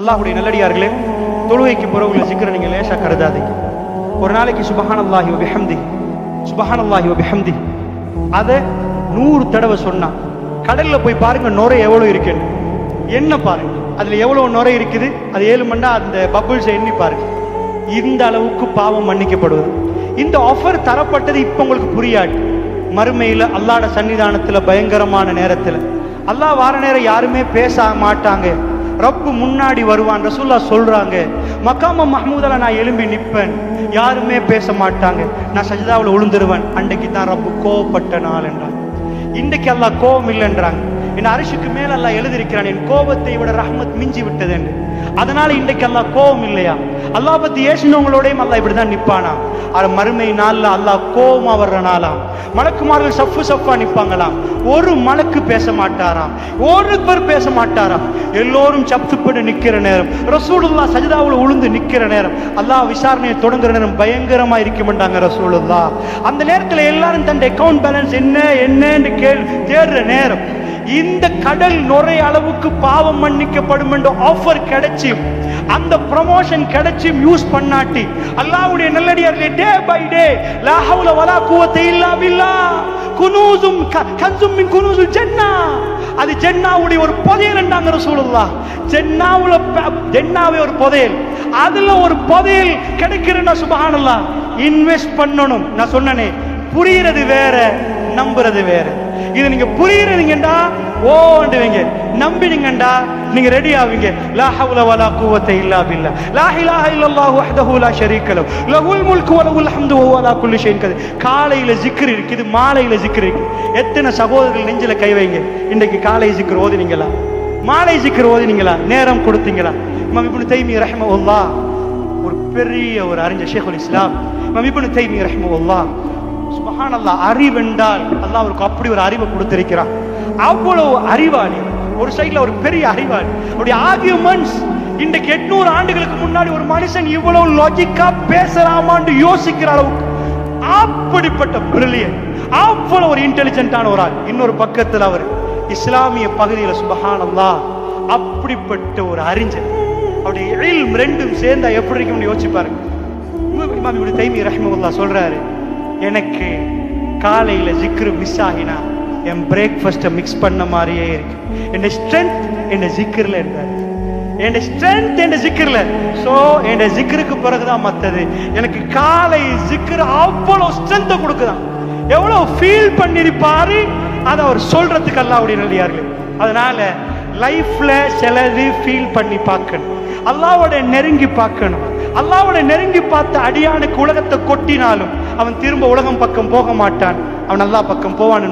அல்லாஹுடைய நல்லடியார்களே தொழுகைக்கு பிறகுள்ள சிக்கிற நீங்க லேசா கருதாதீங்க. ஒரு நாளைக்கு சுபஹானல்லாஹி வ பிஹம்தி சுபஹானல்லாஹி வ பிஹம்தி. அதை நூறு தடவை சொன்னா கடல்ல போய் பாருங்க நுரை எவ்வளவு இருக்குன்னு. என்ன பாருங்க? அதுல எவ்வளவு நுரை இருக்குது? அது ஏழு மண்டா அந்த பபுள்ஸை எண்ணி பாருங்க. இந்த அளவுக்கு பாவம் மன்னிக்கப்படுவது. இந்த ஆஃபர் தரப்பட்டது இப்போ உங்களுக்கு புரியாது. மறுமையில அல்லாட சன்னிதானத்தில் பயங்கரமான நேரத்துல. அல்லாஹ் வார நேரம் யாருமே பேச மாட்டாங்க. ரப்பு முன்னாடி வருவான் ரசூல்லா சொல்றாங்க. மக்காம மஹமூதால நான் எழும்பி நிற்பேன் யாருமே பேச மாட்டாங்க. நான் சஜிதாவில் உளுந்துருவேன். அன்றைக்கு தான் ரப்பு கோவப்பட்ட நாள் என்றான் இன்றைக்கு எல்லாம் கோபம் இல்லைன்றாங்க. என் அரிசிக்கு மேல அல்லாஹ் எழுதியிருக்கிறான் என் கோபத்தை விட ரஹ்மத் மிஞ்சி விட்டது என்று. அதனால இன்றைக்கு அல்லாஹ் கோபம் இல்லையா? அல்லாஹ் பத்தி ஏசினவங்களோடையும் அல்லாஹ் இப்படிதான் நிப்பானா ஆனா மறுமை நாள்ல அல்லாஹ் கோபமா வர்ற நாளாம். மலக்குமார்கள் சஃப்பு சஃப்பா நிப்பாங்களாம் ஒரு மலக்கு பேச மாட்டாராம். ஒரு பேர் பேச மாட்டாராம். எல்லோரும் சப்துப்பட்டு நிக்கிற நேரம். ரசூலுல்லா சஜிதாவில் உளுந்து நிக்கிற நேரம். அல்லாஹ் விசாரணையை தொடங்குற நேரம் பயங்கரமா இருக்குமெண்டாங்க ரசூலுல்லா அந்த நேரத்துல எல்லாரும் தன் அக்கவுண்ட் பேலன்ஸ் என்ன என்னன்னு கேள் தேடுற நேரம். இந்த கடல் நுரை அளவுக்கு பாவம் மன்னிக்கப்படும் என்ற ஆஃபர் கிடைச்சி அந்த ப்ரமோஷன் கிடைச்சி யூஸ் பண்ணாட்டி அல்லாவுடைய நல்லடியார்களே டே பை டே லா ஹவுல வலா குவத்த இல்லா பில்லா குனூசும் கன்சும் மின் குனூசுல் ஜன்னா. அது ஜென்னாவுடைய ஒரு புதையல் என்றாங்கிற சூழல்லா ஜென்னாவுல ஜென்னாவே ஒரு புதையல். அதுல ஒரு புதையல் கிடைக்கிறன்னா சுபஹானல்லா இன்வெஸ்ட் பண்ணணும். நான் சொன்னனே புரியுறது வேற நம்புறது வேற. இது நீங்க புரியுறீங்கடா ஓண்டுவீங்க நம்பினீங்கடா நீங்க ரெடி ஆவீங்க. லா ஹவுல வலா குவத்த இல்லா பில்லா. லா இலாஹ இல்லல்லாஹு வஹ்தஹு லா ஷரீக லஹு. லஹுல் முல்கு வ லஹுல் ஹம்து வ ஹுவ அலா குல்லி ஷைன் கதீர். காலையில ஜிக்ர் இருக்குது மாலையில ஜிக்ர் இருக்கு எத்தனை சகோதரர்கள் நெஞ்சில கை வைங்க. இன்னைக்கு காலை ஜிக்ர் ஓதுனீங்களா? மாலை ஜிக்ர் ஓதுனீங்களா? நேரம் கொடுத்தீங்களா? இமாம் இப்னு தைமி ரஹ்மஹுல்லாஹ் ஒரு பெரிய ஒரு அறிஞர் ஷேகுல் இஸ்லாம். இமாம் இப்னு தைமி ரஹ்மஹுல்லாஹ் சுபஹானல்லாஹ் அறிவென்றால் அல்லாஹ் அவருக்கு அப்படி ஒரு அறிவை கொடுத்திருக்கிறான். அவ்வளவு அறிவாளி. ஒரு சைட்ல ஒரு பெரிய அறிவாளி. அவருடைய ஆர்கியூமெண்ட்ஸ் இன்றைக்கு எட்நூறு ஆண்டுகளுக்கு முன்னாடி ஒரு மனுஷன் இவ்வளவு லாஜிக்கா பேசலாமான்னு யோசிக்கிற அளவுக்கு அப்படிப்பட்ட பிரில்லியன் அவ்வளவு ஒரு இன்டெலிஜென்டான ஒரு ஆள். இன்னொரு பக்கத்துல அவர் இஸ்லாமிய பகுதியில சுபஹானல்லாஹ் அப்படிப்பட்ட ஒரு அறிஞர். அவருடைய இல்ம் ரெண்டும் சேர்ந்தா எப்படி இருக்கும்னு யோசிச்சு பாருங்க இமாம் இப்னு தைமி ரஹ்மத்துல்லாஹ் சொல்றாரு எனக்கு காலையில ஜிக்ரு மிஸ் ஆகினா என் பிரேக்ஃபாஸ்ட்டை மிக்ஸ் பண்ண மாதிரியே இருக்கு. என் ஸ்ட்ரென்த் என் ஜிக்ரில் இருந்தார். என் ஸ்ட்ரென்த் என் ஜிக்ரில் ஸோ என் ஜிக்ருக்கு பிறகுதான் மற்றது. எனக்கு காலை ஜிக்ரு அவ்வளோ ஸ்ட்ரென்த்தை கொடுக்குதான். எவ்வளோ ஃபீல் பண்ணியிருப்பாரு அதை அவர் சொல்றதுக்கு அல்லாவுடைய நல்லியார்கள் அதனால லைஃப்ல சிலது ஃபீல் பண்ணி பார்க்கணும். அல்லாவோட நெருங்கி பார்க்கணும். அல்லாவோட நெருங்கி பார்த்த அடியானுக்கு உலகத்தை கொட்டினாலும் அவன் திரும்ப உலகம் பக்கம் போக மாட்டான். அவன் அல்லா பக்கம் போவான்